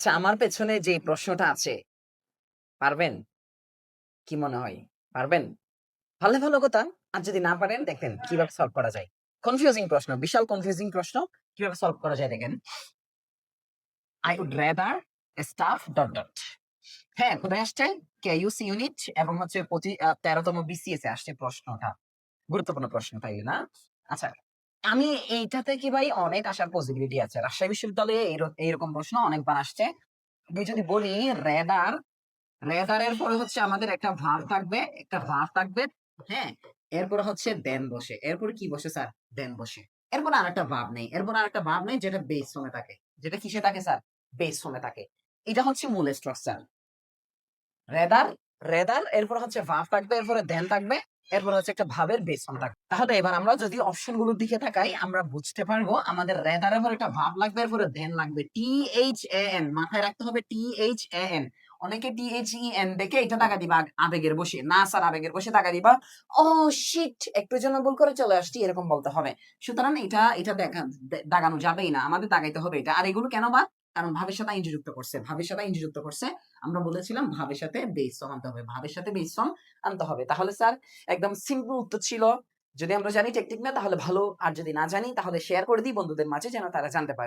আচ্ছা আমার পেছনে যে প্রশ্নটা আছে, পারবেন? কি মনে হয়? পারবেন? ভালো ভালো কথা। আর যদি না পারেন, দেখেন কীভাবে সলভ করা যায়। কনফিউজিং প্রশ্ন, বিশাল কনফিউজিং প্রশ্ন। কীভাবে সলভ করা যায় দেখেন? I would rather stuff dot dot হ্যাঁ কোথায় আসছে? কে ইউসি ইউনিট এবং হচ্ছে তেরোতম বিসিএস এ আসছে প্রশ্নটা। গুরুত্বপূর্ণ প্রশ্ন, তাই না? আচ্ছা আমি এইটাতে কি ভাই অনেক আসার পসিবিলিটি আছে। রাজশাহী বিশ্ববিদ্যালয়ে এইর- এইরকম প্রশ্ন অনেকবার আসছে। যদি বলি রেডার রেডারের পরে হচ্ছে আমাদের একটা ভার থাকবে, একটা ভার থাকবে হ্যাঁ? এরপরে হচ্ছে দেন বসে। এরপরে কি বসে স্যার দেন বসে। এরপর আর একটা ভাব নেই। এরপর আর একটা ভাব নেই যেটা বেস ফর্মে থাকে। যেটা কিসে থাকে স্যার বেস ফর্মে থাকে। এটা হচ্ছে মূল স্ট্রাকচার রেডার রেডার এরপর হচ্ছে ভাব থাকবে, এরপরে দেন থাকবে, এরপর হচ্ছে একটা ভাবের বেস ফর্ম থাকবে। তাহলে এবার আমরা যদি অপশনগুলোর দিকে তাকাই, আমরা বুঝতে পারব আমাদের রেডারের পর একটা ভাব লাগবে, এরপরে দেন লাগবে। টি এইচ এ এন মাথায় রাখতে হবে টি এইচ এ এন অনেকে টি এইচ ই এন দেখে এটা টাকা দিবা আবেগের বসে। না স্যার আবেগের বসে টাকা দিবা। ও শিট একটু জন্য ভুল করে চলে আসছি, এরকম বলতে হবে। সুতরাং এটা এটা দেখা দাগানো যাবেই না, আমাদের দাগাইতে হবে এটা। আর এগুলো কেন বা? কারণ ভাবের সাথে আইনটি যুক্ত করছে। ভাবের সাথে আইনটি যুক্ত করছে, আমরা বলেছিলাম ভাবের সাথে বেস সম আনতে হবে। ভাবের সাথে বেস সম আনতে হবে। তাহলে স্যার একদম সিম্পল উত্তর ছিল। যদি আমরা জানি টেকনিক না, তাহলে ভালো। আর যদি না জানি, তাহলে শেয়ার করে দিই বন্ধুদের মাঝে, যেন তারা জানতে পারে।